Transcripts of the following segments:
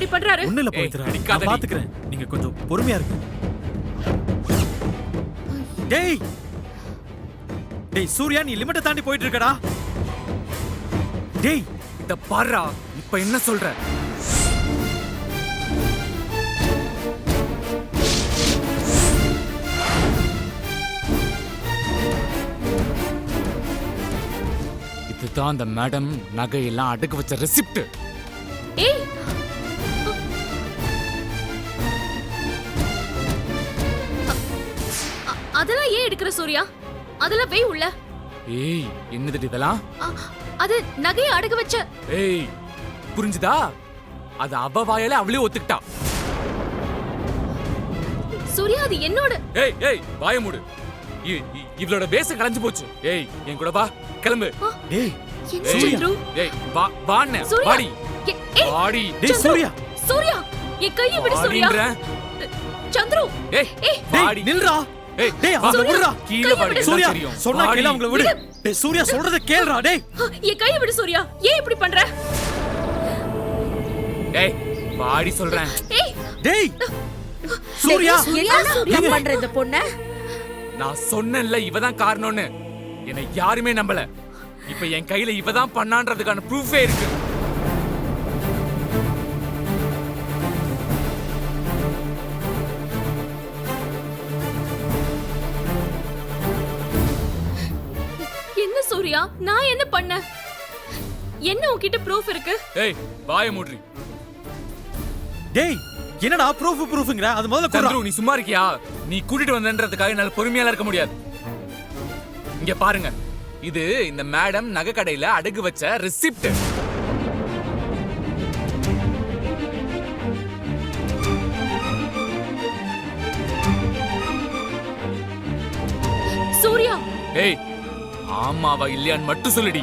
இப்படி பண்றாரு? ஒண்ணு இல்ல ஏய், பவித்ரா. நான் அடிக்காதடி. பாத்துக்கிறேன். நீங்க கொஞ்சம் பொறுமையா இருங்க. டேய்! டேய் சூர்யா நீ லிமிட்டை தாண்டி போயிட்டு இருக்கடா டேய் இத பாருடா இப்ப என்ன சொல்ற? இதுதான் அந்த மேடம் நகையெல்லாம் அடகு வச்ச ரெசிப்ட் அதெல்லாம் ஏன் எடுக்கிற சூர்யா? அதெல்லாம் வை உள்ள. ஏய் என்னது இதெல்லாம்? அது நகையை அடகு வச்ச ஏய் புரிஞ்சுதா? அது அவ வாயால அவளே ஒத்துக்கிட்டா. சூர்யா அது என்னோட ஏய் ஏய் வாய மூடு. இவளோட வேஷம் கலைஞ்சு போச்சு. ஏய் என் கூட வா கிளம்பு. ஏய், சந்துரு? ஏய் வா வாண்ணே வாடி. வாடி. டேய்! சூர்யா. சூர்யா என் கையை விடு சூர்யா. சந்துரு ஏய் ஏய். வாடி. நில்றா. ஏய் டேய் அவங்கள! விடுறா. கீழே எல்லாம் சூர்யா சொன்னா அவங்கள விடு. டேய் சூர்யா சொல்றத கேளுடா டேய். என் கையை விடு சூர்யா. ஏன் இப்படி பண்ற? ஏய் வாடி சொல்றேன். ஏய். டேய் சூர்யா. என்ன சூர்யா? பண்ற இந்த பொண்ண? நான் சொன்னேன்ல இவ தான் காரணம்னு. என்னை யாருமே நம்பல. இப்ப என் கையில இவ தான் பண்ணான்றதுக்கான ப்ரூஃபே இருக்கு. என்ன உன்கிட்ட ப்ரூஃப் இருக்கு? ஏய் வாய மூட்ரி டேய் என்னடா ப்ரூஃப் ப்ரூஃப்ங்கற அது முதல்ல சந்துரு நீ சும்மா இருக்கியா? நீ கூட்டிட்டு வந்தன்றதுக்காக என்னால பொறுமையால இருக்க முடியாது. இங்க பாருங்க. இது இந்த மேடம் நகை கடையில அடகு வச்ச ரெசிப்ட் சூர்யா! ஏய் ஆமாவா இல்லையான்னு மட்டும் சொல்லுடி.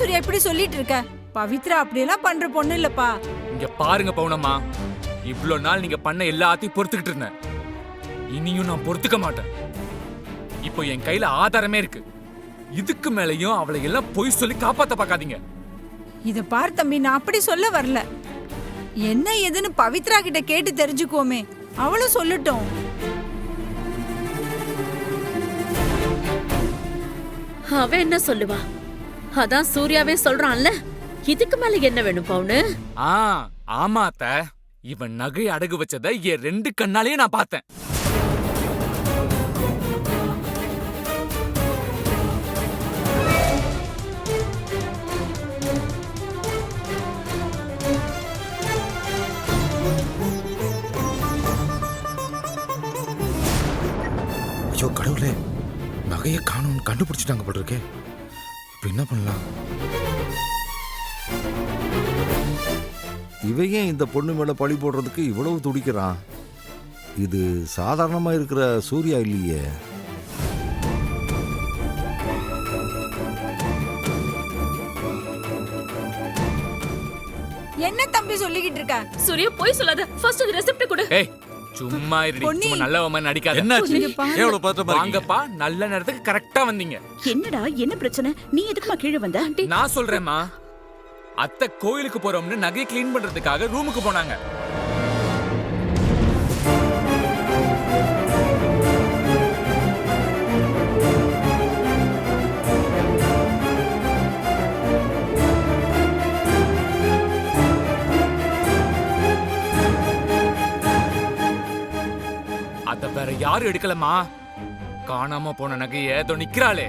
சூர்யா இப்படி சொல்லிட்டு இருக்க? பவித்ரா அப்படியெல்லாம் பண்ற பொண்ணு இல்லப்பா. இங்க பாருங்க பவுனம்மா. இவ்ளோ நாள் நீங்க பண்ண எல்லாத்தையும் பொறுத்துக்கிட்டு இருந்தேன். இனியும் நான் பொறுத்துக்க மாட்டேன். இப்போ என் கையில ஆதாரமே இருக்கு. இதுக்கு மேலயும் அவளை எல்லாம் பொய் சொல்லி காப்பாத்த பார்க்காதீங்க. இத பார் தம்பி நான் அப்படி சொல்ல வரல. என்ன ஏதுன்னு பவித்ரா கிட்ட கேட்டு தெரிஞ்சுக்கோமே அவளும் சொல்லட்டும். அவ என்ன சொல்லுவா? அதான் சூர்யாவே சொல்றான்ல. இதுக்கு மேல என்ன வேணும் பவுனு? ஆ ஆமா அத்த. இவன் நகை அடகு வச்சதை என் ரெண்டு கண்ணாலேயே நான் பார்த்தேன். ஐயோ கடவுளே. நகையை காணும்னு கண்டுபிடிச்சிட்டாங்க போல இருக்கே. இப்போ என்ன பண்ணலாம்? இவன் ஏன் இந்த பொண்ணு மேல பழி போடுறதுக்கு இவ்வளவு துடிக்கிறான் இது சாதாரணமா இருக்கிற சூர்யா இல்லையே. என்ன தம்பி சொல்லிக்கிட்டு இருக்க? சூர்யா போய் சொல்லாத. ஃபர்ஸ்ட் ரெசிப்ட் கொடு. ஏய் சும்மா இருடி. சும்மா நல்லவன் நடிக்காத. என்னாச்சு? இவ்வளவு பதட்டமா இருக்கீங்க? வாங்கப்பா நல்ல நேரத்துக்கு கரெக்டா வந்தீங்க. என்னடா என்ன பிரச்சனை? நீ எதுக்குமா கீழே வந்த? நான் சொல்றேம்மா அத்தை கோயிலுக்கு போறோம்னு நகையை க்ளீன் பண்றதுக்காக ரூமுக்கு போனாங்க. அத வேற யாரும் எடுக்கலமா காணாம போன நகைய ஏதோ நிக்கிறாளே.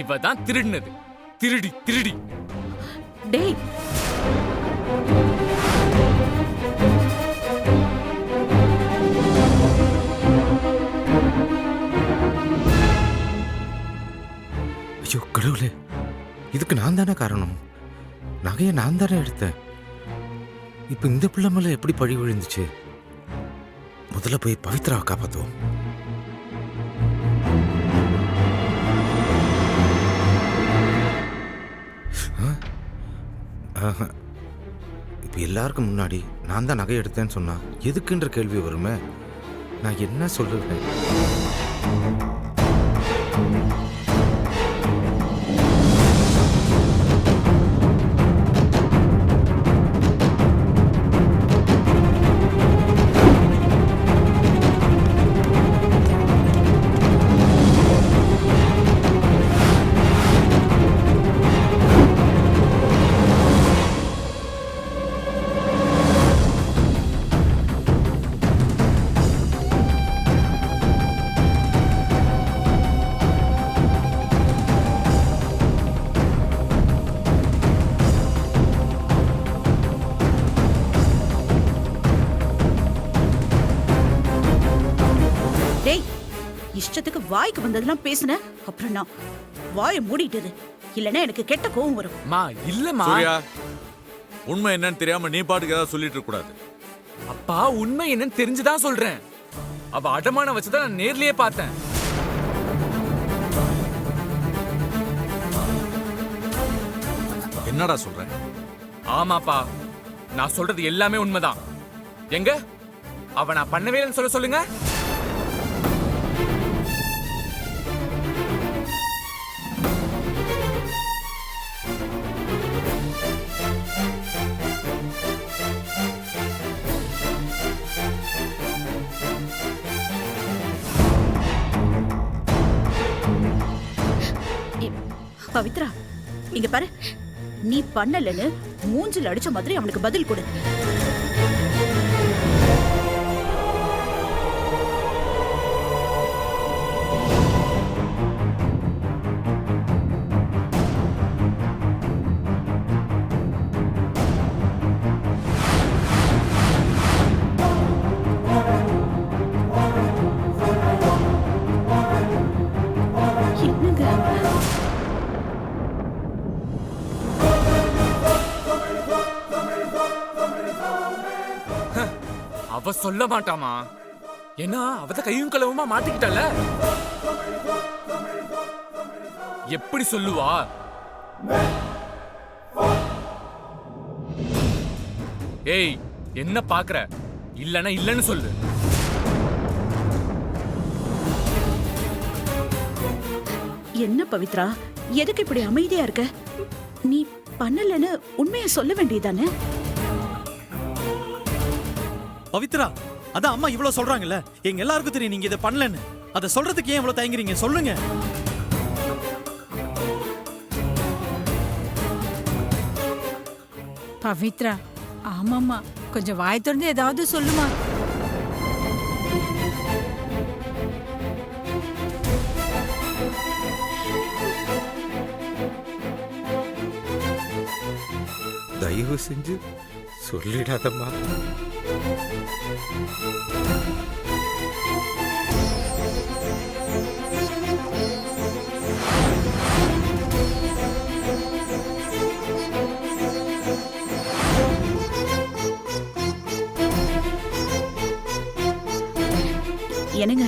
இவ தான் திருடினது. திருடி திருடி. டேய். ஐயோ கடவுளே. இதுக்கு நான் தானே காரணம்? நகையை நான் தானே எடுத்தேன். இப்போ இந்த பிள்ளை மேலே எப்படி பழி விழுந்துச்சு? முதல்ல போய் பவித்ராவை காப்பாற்றுவோம் இப்போ எல்லாருக்கும் முன்னாடி நான் தான் நகை எடுத்தேன்னு சொன்னா எதுக்குன்ற கேள்வி வருமே? நான் என்ன சொல்லுவேன்? இஷ்டத்துக்கு வாய்க்கு வந்ததெல்லாம் பேசுன அப்புறம் நான் வாயை மூடிட்டது. இல்லைன்னா எனக்கு கெட்ட கோவம் வரும். மா இல்லம்மா. சூர்யா உண்மை என்னன்னு தெரியாம நீ பாட்டுக்கு ஏதாவது சொல்லிட்டு இருக்க கூடாது. அப்பா உண்மை என்னன்னு தெரிஞ்சுதான் சொல்றேன். அவ அடமான வச்சுதான் நான் நேர்லயே பார்த்தேன். என்னடா சொல்ற? ஆமாப்பா நான் சொல்றது எல்லாமே உண்மைதான். எங்க? அவ நான் பண்ணவே இல்லைன்னு சொல்ல சொல்லுங்க. பவித்ரா இங்க பாரு. நீ பண்ணலன்னு மூஞ்சில அடிச்ச மாதிரி அவனுக்கு பதில் கொடு. அவ சொல்ல மாட்டாமா? ஏன்னா அவத கையும் கலவுமா மாட்டிக்கிட்டல எப்படி சொல்லுவா? ஏய் என்ன பாக்குற? இல்லனா இல்லன்னு சொல்லு. என்ன பவித்ரா? எதுக்கு இப்படி அமைதியா இருக்க? நீ பண்ணலன்னு உண்மையை சொல்ல வேண்டியதானே? பவித்ரா அதான் அம்மா இவ்வளவு சொல்றாங்கல்ல எங்க எல்லாருக்கும் தெரியும் நீங்க இதை பண்ணலன்னு. அதை சொல்றதுக்கு ஏன் இவ்வளவு தயங்குறீங்க? சொல்லுங்க. பவித்ரா ஆமாம்மா. கொஞ்சம் வாய் திறந்து ஏதாவது சொல்லுமா? தயவு செஞ்சு சொல்லிடாதம்மா. என்னங்க?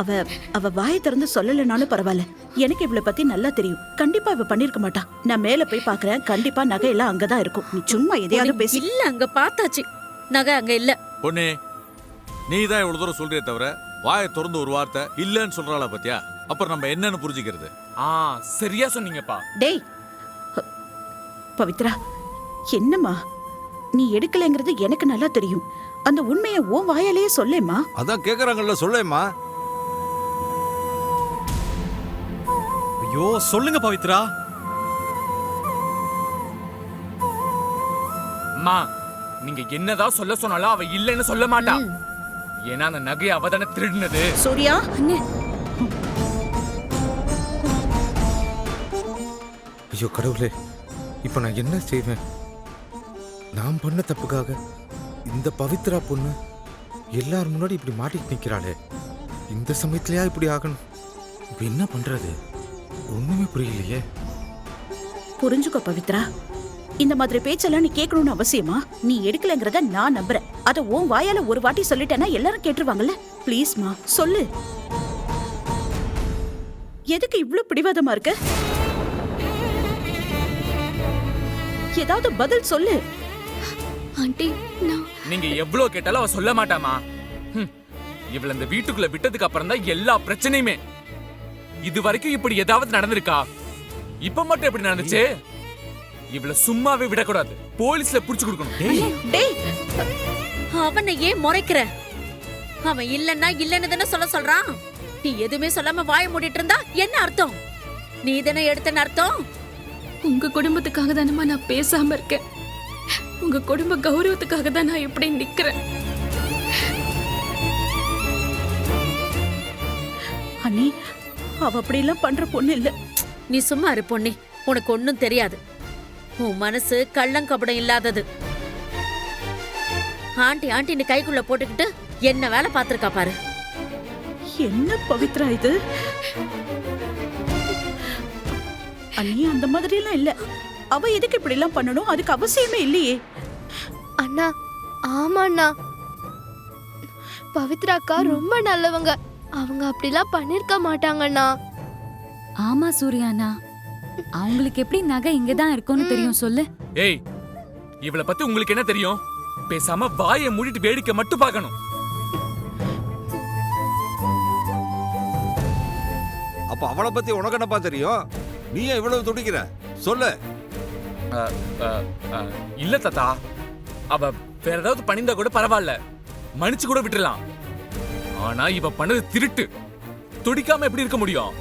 அவ அவ வாயை திறந்து சொல்லலைனாலும் பரவாயில்ல. எனக்கு இவளை பத்தி நல்லா தெரியும். கண்டிப்பா இவ பண்ணிருக்க மாட்டா. நான் மேல போய் பாக்குறேன். கண்டிப்பா நகையெல்லாம் அங்கதான் இருக்கும். நீ சும்மா எதையாவது பேசி. இல்ல அங்க பார்த்தாச்சு. நகை அங்க இல்ல. பொண்ணே நீ தான் இவ்வளவு தூரம் சொல்றியே தவிர வாயை திறந்து ஒரு வார்த்தை இல்லைன்னு சொல்றாளா பாத்தியா? அப்புறம் நம்ம என்னன்னு புரிஞ்சுக்கிறது? ஆ சரியா சொன்னீங்கப்பா. டேய் பவித்ரா என்னம்மா? நீ எடுக்கலைங்கிறது எனக்கு நல்லா தெரியும். அந்த உண்மையை உன் வாயாலேயே சொல்லேம்மா. அதான் கேக்குறாங்கல்ல சொல்லேம்மா. ஐயோ சொல்லுங்க பவித்ரா. அம்மா நீங்க என்னதான் சொல்ல சொன்னாலும் அவ இல்லைன்னு சொல்ல மாட்டா. ஏன்னா அந்த நகையை அவ தானே திருடினது. சூர்யா? ஐயோ கடவுளே இப்போ நான் என்ன செய்வேன்? நான் பண்ண தப்புக்காக இந்த பவித்ரா பொண்ணு எல்லார் முன்னாடி இப்படி மாட்டிட்டு நிற்கிறாளே இந்த சமயத்துலயா இப்படி ஆகணும்? இப்போ என்ன பண்றது? ஒண்ணுமே புரியலையே. புரிஞ்சுக்கோ பவித்ரா. இந்த மாதிரி பேச்செல்லாம் நீ கேட்கணும்னு அவசியமா? நீ எடுக்கலைங்கிறத நான் நம்புறேன். அத உன் வாயால ஒரு வாட்டி சொல்லிட்டேன்னா எல்லாரும் கேட்டுருவாங்கல்ல? ப்ளீஸ்மா சொல்லு. எதுக்கு இவ்ளோ பிடிவாதமா இருக்க? ஏதாவது பதில் சொல்லு. ஆண்டி நான் நீங்க எவ்வளவு கேட்டாலும் அவ சொல்ல மாட்டாமா. இவள இந்த வீட்டுக்குள்ள விட்டதுக்கு அப்புறம் தான் எல்லா பிரச்சனையுமே. இது வரைக்கும் இப்படி ஏதாவது நடந்திருக்கா? இப்ப மட்டும் எப்படி நடந்துச்சு? இவள சும்மாவே விடக்கூடாது. போலீஸ்ல புடிச்சு கொடுக்கணும். டேய். அவனை ஏன் முறைக்கிற? அவன் இல்லன்னா இல்லன்னு தானே சொல்ல சொல்றான். நீ எதுவுமே சொல்லாம வாய மூடிட்டு இருந்தா என்ன அர்த்தம்? நீ தானே எடுத்தன்னு அர்த்தம்? உங்க குடும்பத்துக்காக தானமா நான் பேசாம இருக்கேன். உங்க குடும்ப கௌரவத்துக்காக தான் நான் இப்படி நிக்கிறேன். அண்ணி அவ அப்படியெல்லாம் பண்ற பொண்ணு இல்ல. நீ சும்மா இரு பொண்ணே உனக்கு ஒண்ணும் தெரியாது. உன் மனசு கள்ளங்கபடம் இல்லாதது. ஆண்டி ஆண்டி நீ கைக்குள்ள போட்டுக்கிட்டு என்ன வேலை பார்த்திருக்கா பாரு. என்ன பவித்ரா இது? அண்ணி அந்த மாதிரி எல்லாம் இல்ல. அவ எதுக்கு இப்படி எல்லாம் பண்ணணும்? அதுக்கு அவசியமே இல்லையே. அண்ணா ஆமா அண்ணா பவித்ரா அக்கா ரொம்ப நல்லவங்க. அவங்க அப்படிலாம் பண்ணிருக்க மாட்டாங்கண்ணா. ஆமா சூர்யாண்ணா அவங்களுக்கு எப்படி நகை இங்க தான் இருக்கும்னு தெரியும் சொல்லு. ஏய் இவளை பத்தி உங்களுக்கு என்ன தெரியும்? பேசாம வாயை மூடிட்டு வேடிக்கை மட்டும் பார்க்கணும். அப்ப அவளை பத்தி உனக்கு என்னப்பா தெரியும்? நீ ஏன் இவ்வளவு துடிக்கிற. சொல்லு. இல்ல தாத்தா. அவ வேற ஏதாவது பண்ணியிருந்தா கூட பரவாயில்ல. மன்னிச்சு கூட விட்டுறலாம். ஆனா இவ பண்ணது திருட்டு. துடிக்காம எப்படி இருக்க முடியும்?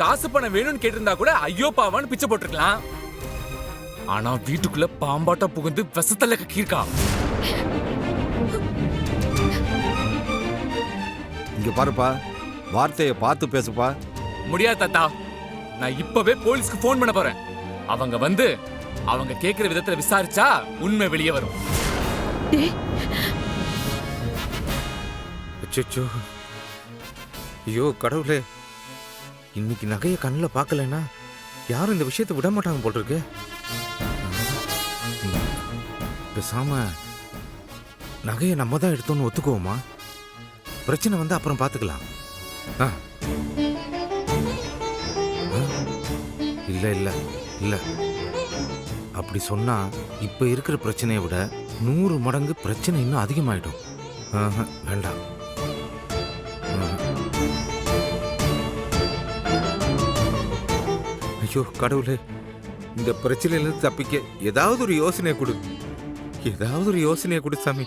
காசு பணம் வேணும்னு கேட்டிருந்தா கூட ஐயோ பாவான்னு பிச்சை போட்டிருக்கலாம். ஆனா வீட்டுக்குள்ள பாம்பாட்டா புகுந்து விஷத்தல்ல கக்கியிருக்கா. இங்க பாருப்பா. வார்த்தையை பார்த்து பேசுப்பா. முடியாது தாத்தா. நான் இப்பவே போலீஸ்க்கு ஃபோன் பண்ண போறேன். அவங்க வந்து அவங்க கேக்குற விதத்துல விசாரிச்சா உண்மை வெளியே வரும். அச்சோ ஐயோ கடவுளே. இன்னைக்கு நகையை கண்ணில் பார்க்கலன்னா யாரும் இந்த விஷயத்தை விட மாட்டாங்க போல் இருக்கு பேசாம நகையை நம்ம தான் எடுத்தோம்னு ஒத்துக்குவோமா? பிரச்சனை வந்து அப்புறம் பார்த்துக்கலாம் ஆ. இல்லை இல்லை இல்லை. அப்படி சொன்னால் இப்போ இருக்கிற பிரச்சனையை விட நூறு மடங்கு பிரச்சனை இன்னும் அதிகமாயிடும். வேண்டாம். ஐயோ கடவுளே. இந்த பிரச்சனையிலிருந்து தப்பிக்க ஏதாவது ஒரு யோசனையை கொடு. ஏதாவது ஒரு யோசனையை கொடு சாமி.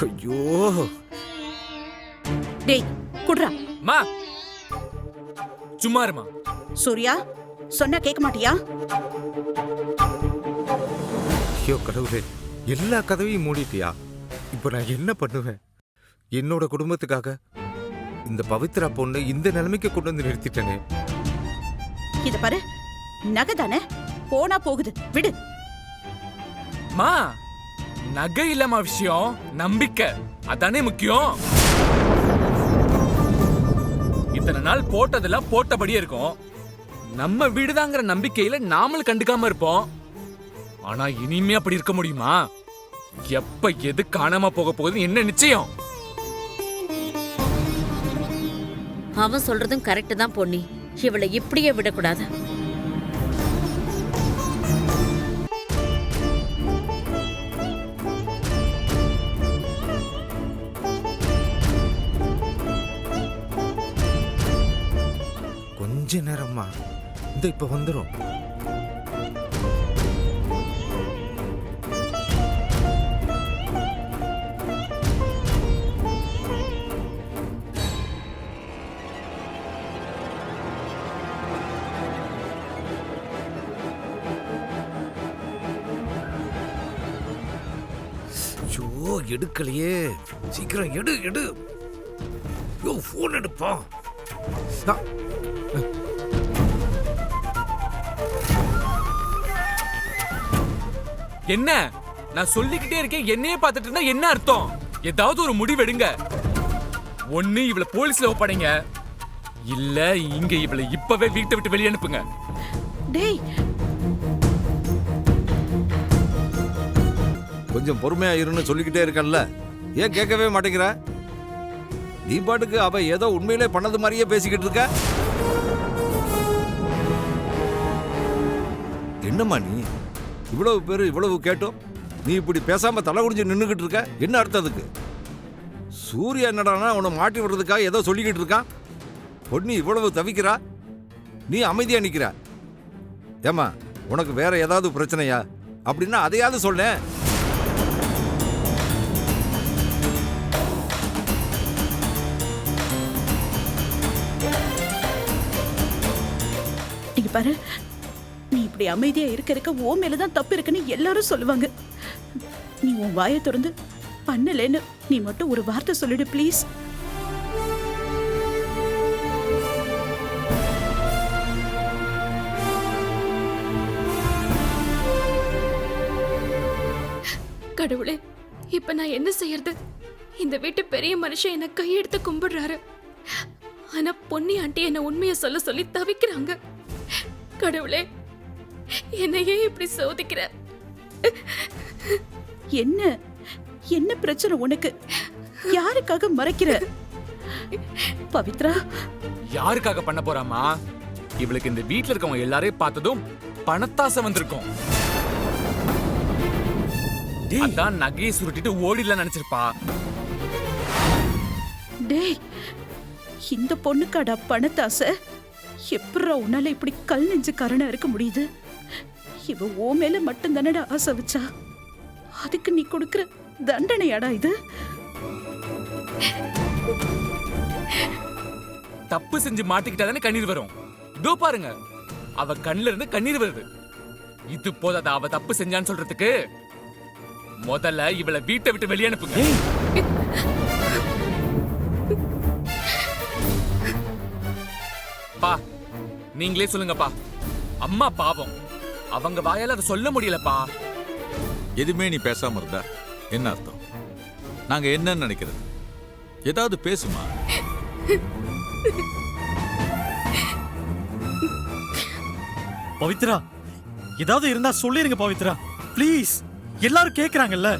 ஐயோ. டேய் குடுறா. மா. சும்மா இருமா. சூர்யா சொன்னா கேட்க மாட்டியா? ஐயோ கடவுளே. எல்லா கதவையும் மூடிட்டியா? இப்போ நான் என்ன பண்ணுவேன்? என்னோட குடும்பத்துக்காக இந்த பவித்ரா பொண்ணை இந்த நிலைமைக்கு கொண்டு வந்து நிறுத்திட்டேனே. இத பாரு. நகை தானே போனா போகுது. விடு. மா நகை இல்லம்மா விஷயம். நம்பிக்கை. அதானே முக்கியம். இத்தனை நாள் போட்டதெல்லாம் போட்டபடியே இருக்கும். நம்ம வீடுதாங்கிற நம்பிக்கையில நாமளும் கண்டுக்காம இருப்போம். ஆனா இனிமே அப்படி இருக்க முடியுமா? எப்ப எது காணாம போக போகுது என்ன நிச்சயம்? அவன் சொல்றதும் கரெக்ட் தான் பொன்னி. இவளை இப்படியே விடக்கூடாது. கொஞ்ச நேரம்மா. இந்த இப்ப வந்துடும் ஐயோ எடுக்கலையே. சீக்கிரம் எடு எடு. ஐயோ ஃபோன் எடுப்பா. என்ன? நான் சொல்லிக்கிட்டே இருக்கேன் என்னையே பார்த்துட்டு இருந்தா என்ன அர்த்தம்? ஏதாவது ஒரு முடிவெடுங்க ஒண்ணு இவளை போலீஸ்ல ஒப்படைங்க. இல்ல இங்க இவளை இப்பவே வீட்டை விட்டு வெளியே அனுப்புங்க. டேய் கொஞ்சம் பொறுமையா இருன்னு சொல்லிக்கிட்டே இருக்கல்ல ஏன் கேட்கவே மாட்டேங்கிற? நீ பாட்டுக்கு அவ ஏதோ உண்மையிலே பண்ணது மாதிரியே பேசிக்கிட்டு இருக்க? என்னம்மா நீ? இவ்வளவு பேர் இவ்வளவு கேட்டோம். நீ இப்படி பேசாம தலை குடிஞ்சு நின்றுக்கிட்டு இருக்க? என்ன அர்த்தம் அதுக்கு? சூர்யா என்னடானா உன்னை மாட்டி விடுறதுக்காக ஏதோ சொல்லிக்கிட்டு இருக்கான் பொண்ணு இவ்வளவு தவிக்கிறா? நீ அமைதியா நிக்கிற. ஏம்மா உனக்கு வேற ஏதாவது பிரச்சனையா? அப்படின்னா அதையாவது சொல்லேன். பாரு. நீ இப்படி அமைதியா இருக்க இருக்க ஓ மேலதான் தப்பு இருக்குன்னு எல்லாரும் சொல்லுவாங்க. நீ உன் வாயை திறந்து பண்ணலன்னு நீ மட்டும் ஒரு வார்த்தை சொல்லிடு ப்ளீஸ் கடவுளே இப்ப நான் என்ன செய்யறது? இந்த வீட்டு பெரிய மனுஷன் என்ன கையெடுத்து கும்பிடுறாரு. ஆனா பொன்னி ஆண்டி என்ன உண்மையை சொல்ல சொல்லி தவிக்கிறாங்க. கடவுளே என்னையே இப்படி சோதிக்கிற? என்ன? என்ன பிரச்சனை உனக்கு? யாருக்காக மறைக்கிற? பவித்ரா. யாருக்காக பண்ண போறாமா இவளுக்கு இந்த வீட்ல இருக்கவங்க எல்லாரையும் பார்த்ததும் பணத்தாசை வந்திருக்கும். அதான் நகையை சுருட்டிட்டு ஓடிடலாம் நினைச்சிருப்பா. டேய் இந்த பொண்ணுக்காடா பணத்தாசை? எப்படா உன்னால இப்படி கல் நெஞ்சுக்காரனா இருக்க முடியுது? இவ ஓ மேல மட்டும் தானடா ஆசை வச்சா? அதுக்கு நீ கொடுக்கிற தண்டனையாடா இது? தப்பு செஞ்சு மாட்டிக்கிட்டா தானே கண்ணீர் வரும்? இதோ பாருங்க. அவ கண்ணுல இருந்து கண்ணீர் வருது. இது போதாதா அவ தப்பு செஞ்சான்னு சொல்றதுக்கு. முதல்ல இவளை வீட்டை விட்டு வெளியே அனுப்புங்க. நீங்களே சொல்லுங்கப்பா. அம்மா பாவம். அவங்க வாயால அதை சொல்ல முடியலப்பா. எதுவுமே நீ பேசாம இருந்தா என்ன அர்த்தம்? நாங்க என்னன்னு நினைக்கிறது? ஏதாவது பேசுமா? பவித்ரா ஏதாவது இருந்தா சொல்லிருங்க பவித்ரா. ப்ளீஸ் எல்லாரும் கேக்குறாங்கல்ல.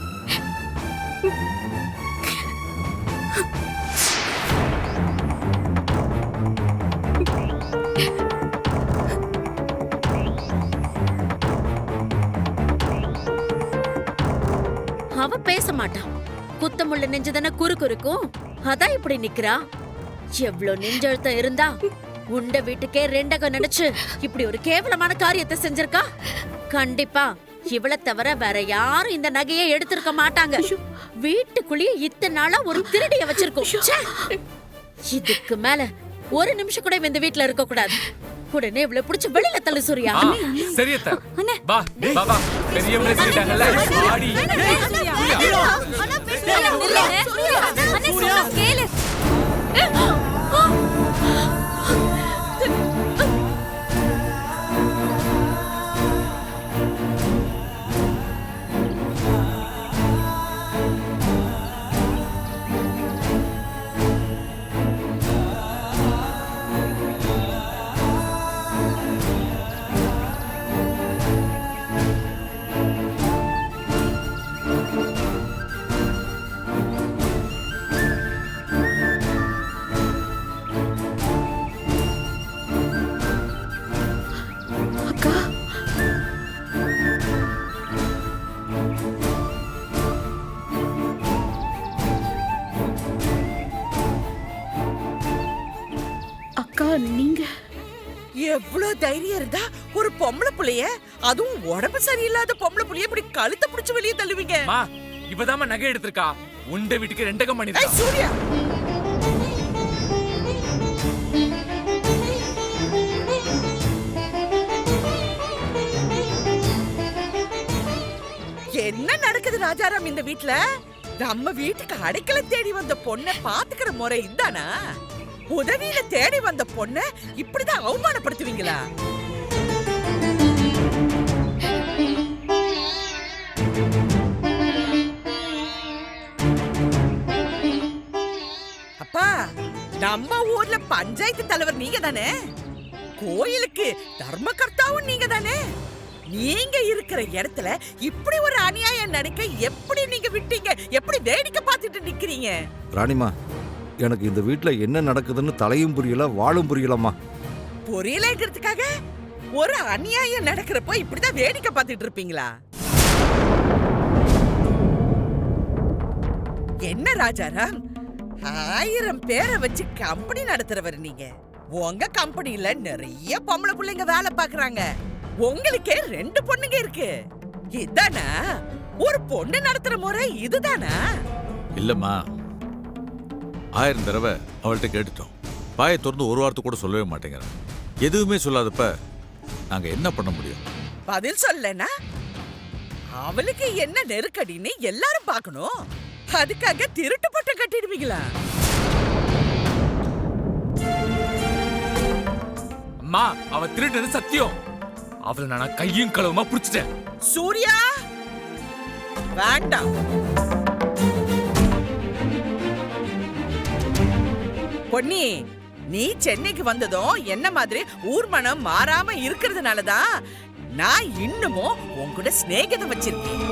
பேச மாட்டான் குத்தமுள்ள நெஞ்சுதானே குறு குறுக்கும் அதான் இப்படி நிக்கிறா? எவ்ளோ நெஞ்செழுத்தம் இருந்தா? உண்ட வீட்டுக்கே ரெண்டகம் நினைச்சு இப்படி ஒரு கேவலமான காரியத்தை செஞ்சிருக்கா? கண்டிப்பா. இவளை தவிர வேற யாரும் இந்த நகையை எடுத்திருக்க மாட்டாங்க. வீட்டுக்குள்ளேயே இத்தனை நாளா ஒரு திருடிய வச்சிருக்கோம். ச்சே! இதுக்கு மேல ஒரு நிமிஷம் கூட இந்த வீட்ல இருக்க கூடாது உடனே இவளை புடிச்சு வெளியில தள்ளு சூர்யா. ஆ, பெரியவங்களே சொல்லிட்டாங்கல்ல ஆடி அக்கா எவ்வளவு தைரியம் இருந்தா ஒரு பொம்பளை புள்ளைய அதுவும் உடம்பு சரியில்லாத பொம்பளை புள்ளைய இப்படி கழுத்தை பிடிச்சு வெளியே தள்ளுவீங்க. மா இவதாம்மா நகை எடுத்திருக்கா. உண்ட வீட்டுக்கு ரெண்டகம் பண்ணிருக்கா சூர்யா! என்ன நடக்குது ராஜாராம் இந்த வீட்ல? நம்ம வீட்டுக்கு அடைக்கல தேடி வந்த பொண்ணை பாத்துக்கிற முறை இதானா? உதவியில தேடி வந்த பொண்ணை இப்படிதான் அவமானப்படுத்துவீங்களா? அப்பா நம்ம ஊர்ல பஞ்சாயத்து தலைவர் நீங்க தானே கோயிலுக்கு தர்மகர்த்தாவும் நீங்க தானே நீங்க இருக்கிற இடத்துல இப்படி ஒரு அநியாயம் நடக்க எப்படி நீங்க விட்டீங்க? எப்படி வேடிக்கை பார்த்துட்டு நிக்கிறீங்க? ராணிமா எனக்கு இந்த வீட்டில் என்ன நடக்குதுன்னு தலையும் புரியல வாழும் புரியலம்மா. புரியலங்கிறதுக்காக ஒரு அநியாயம் நடக்கிறப்போ இப்படிதான் வேடிக்கை பார்த்துட்டு இருப்பீங்களா? என்ன ராஜாராம்? ஆயிரம் பேரை வச்சு கம்பெனி நடத்துறவர் நீங்க. உங்க கம்பெனில நிறைய பொம்பளை பிள்ளைங்க வேலை பாக்குறாங்க உங்களுக்கே ரெண்டு பொண்ணுங்க இருக்கு. இதானா? ஒரு பொண்ணு நடத்துற முறை இதுதானா? இல்லம்மா. ஆயிரம் தடவை அவள்கிட்ட கேட்டுட்டோம். வாயை திறந்து ஒரு வார்த்தை கூட சொல்லவே மாட்டேங்கிறான். எதுவுமே சொல்லாதப்ப நாங்க என்ன பண்ண முடியும்? பதில் சொல்லனா அவளுக்கு என்ன நெருக்கடின்னு எல்லாரும் பார்க்கணும். அதுக்காக திருட்டு பட்டம் கட்டிடுவீங்களா? அம்மா அவ திருடுனது சத்தியம். அவளை நான் கையும் களவுமா புடிச்சிட்டேன். சூர்யா! வேண்டாம். பொன்னி நீ சென்னைக்கு வந்ததும் என்ன மாதிரி ஊர் மனம் மாறாம இருக்கிறதுனால தான் நான் இன்னமும் உன்கூட சிநேகிதம் வச்சிருக்கேன்.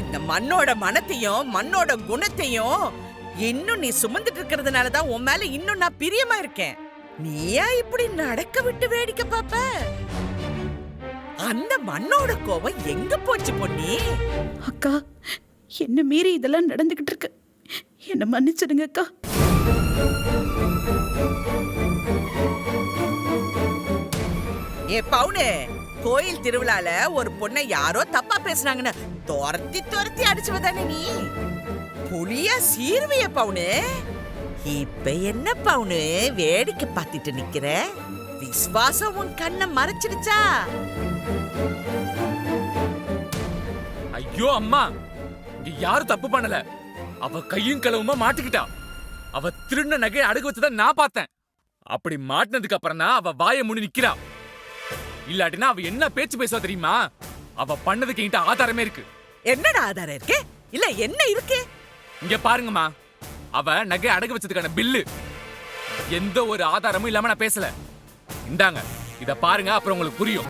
இந்த மண்ணோட மனத்தையும் மண்ணோட குணத்தையும் இன்னும் நீ சுமந்துட்டு இருக்கிறதுனால தான் உன் மேல இன்னும் நான் பிரியமா இருக்கேன். நீயா இப்படி நடக்க விட்டு வேடிக்கை பாப்ப? அந்த மண்ணோட கோபம் எங்க போச்சு பொன்னி? அக்கா என்ன மீறி இதெல்லாம் நடந்துகிட்டு இருக்கு? என்ன மன்னிச்சிடுங்க அக்கா ஏ பவுனு கோயில் திருவிழால ஒரு பொண்ணை யாரோ தப்பா பேசுனாங்கன்னு துரத்தி துரத்தி அடிச்சுவ தானே நீ. புலியா சீர்விய பவுனு. இப்ப என்ன பவுனு வேடிக்கை பார்த்துட்டு நிக்கிற? விஸ்வாசம் உன் கண்ணை மறைச்சிடுச்சா? ஐயோ அம்மா இங்க யாரும் தப்பு பண்ணல. அவ கையும் களவுமா மாட்டிக்கிட்டா. அவ திருடின நகையை அடகு வச்சத நான் பார்த்தேன். அப்படி மாட்டினதுக்கு அப்புறம் தான் அவ வாயை மூடி நிக்கிறா. இல்லாட்டினா அவ என்ன பேச்சு பேசுவா தெரியுமா? அவ பண்ணதுக்கு என்கிட்ட ஆதாரமே இருக்கு. என்னடா ஆதாரம் இருக்கு? இல்ல என்ன இருக்கு? இங்க பாருங்கம்மா. அவ நகை அடகு வச்சதுக்கான பில்லு. எந்த ஒரு ஆதாரமும் இல்லாம நான் பேசல. இந்தாங்க இத பாருங்க அப்புறம் உங்களுக்கு புரியும்.